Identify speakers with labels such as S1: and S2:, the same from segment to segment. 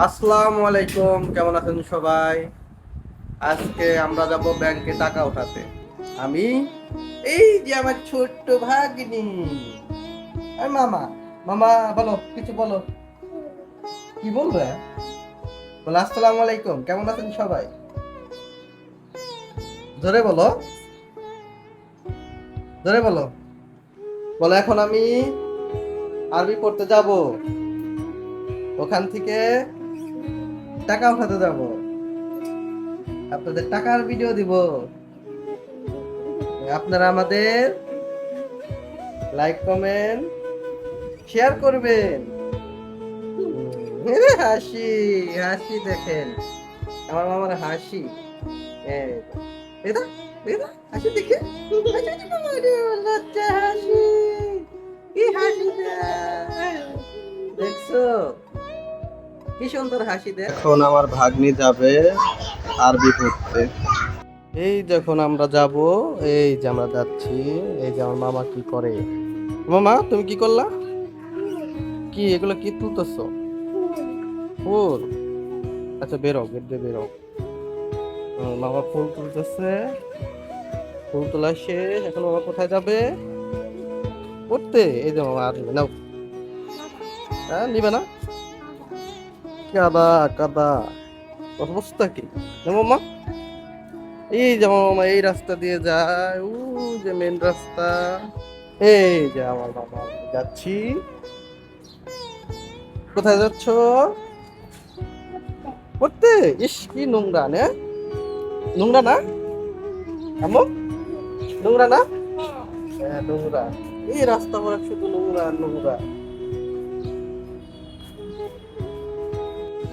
S1: আসসালামু আলাইকুম, কেমন আছেন সবাই? আজকে আমরা যাব ব্যাংকে টাকা উঠাতে আমি এই যে আমার ছোট্ট ভাগ্নি। মামা মামা, বলো, কিছু বলো। কি বলবে? বলো, আসসালামু আলাইকুম, কেমন আছেন সবাই? ধরে বলো। ধরে বলো। বলো, এখন আমি আরবি পড়তে যাব। ওখান থেকে টাকা উঠাতে যাব। আপনাদের টাকার ভিডিও দিব। আপনারা আমাদের লাইক কমেন্ট শেয়ার করবেন। হাসি হাসি দেখেন। আমার মামার হাসি। দেখো, দেখো, হাসি দেখে হাসি। কি সুন্দর হাসি
S2: এখন আমার ভাগ্নি যাবে আরবি পড়তে।
S1: এই যখন আমরা যাব, এই যে আমরা যাচ্ছি, এই যে আমার মামা কি করে। মামা, তুমি কি করলা? কি, এগুলো কি তুলতেছ? ফুল। আচ্ছা বেরো, গেট দিয়ে বেরো। মামা ফুল তুলতেছে। ফুল তোলা শেষ, এখন মামা কোথায় যাবে? পড়তে। এই যে মামা, আর নাও। হ্যাঁ নিবে না? কাদা কাদা অবস্থা কি? মামা এই যে মামা এই রাস্তা দিয়ে যায় ও যে মেন রাস্তা। এই যে আমার মামা যাচ্ছি। কোথায় যাচ্ছ? পড়তে? ইস, কি নোংরা, না? নোংরা না? আমো নোংরা না? হ্যাঁ নোংরা। এই রাস্তা ভরা শুধু নোংরা নোংরা।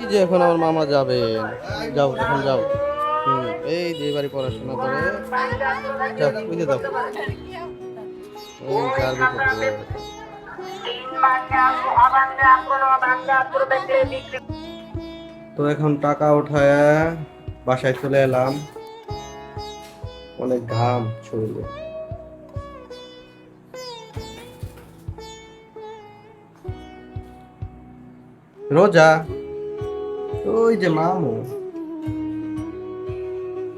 S1: এই যে এখন আমার মামা যাবে? যাও, এখন যাও। হুম, এই যে বাড়ি পড়াশোনা করে। যাও বুঝে দাও। তো এখন টাকা উঠায় বাসায় চলে এলাম। অনেক ঘাম শরীরে। রোজা? ওই যে মামু।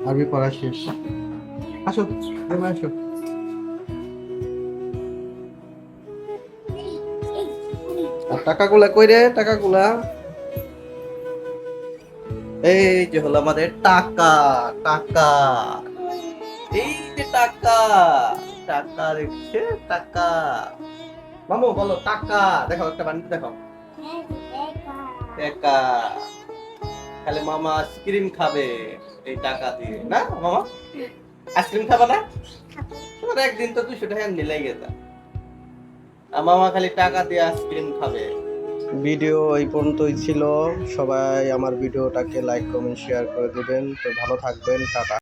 S1: আরবি পড়া শেষ। আসো তুমি আসো। আর টাকাগুলা কই রে? টাকাগুলা? এই যে হলো আমাদের টাকা টাকা। এই যে টাকা টাকা দেখছে টাকা। মামু বলো টাকা। দেখো একটা বানিয়ে দেখো টাকা। তাহলে মামা আইসক্রিম খাবে এই টাকা দিয়ে, না মামা? আইসক্রিম খাবা না? তোমার একদিন তো দুশো টাকা লেগে যা আর মামা খালি টাকা দিয়ে আইসক্রিম খাবে।
S2: ভিডিও এই পর্যন্তই ছিল। সবাই আমার ভিডিওটাকে লাইক কমেন্ট শেয়ার করে দিবেন। তো ভালো থাকবেন। টাটা।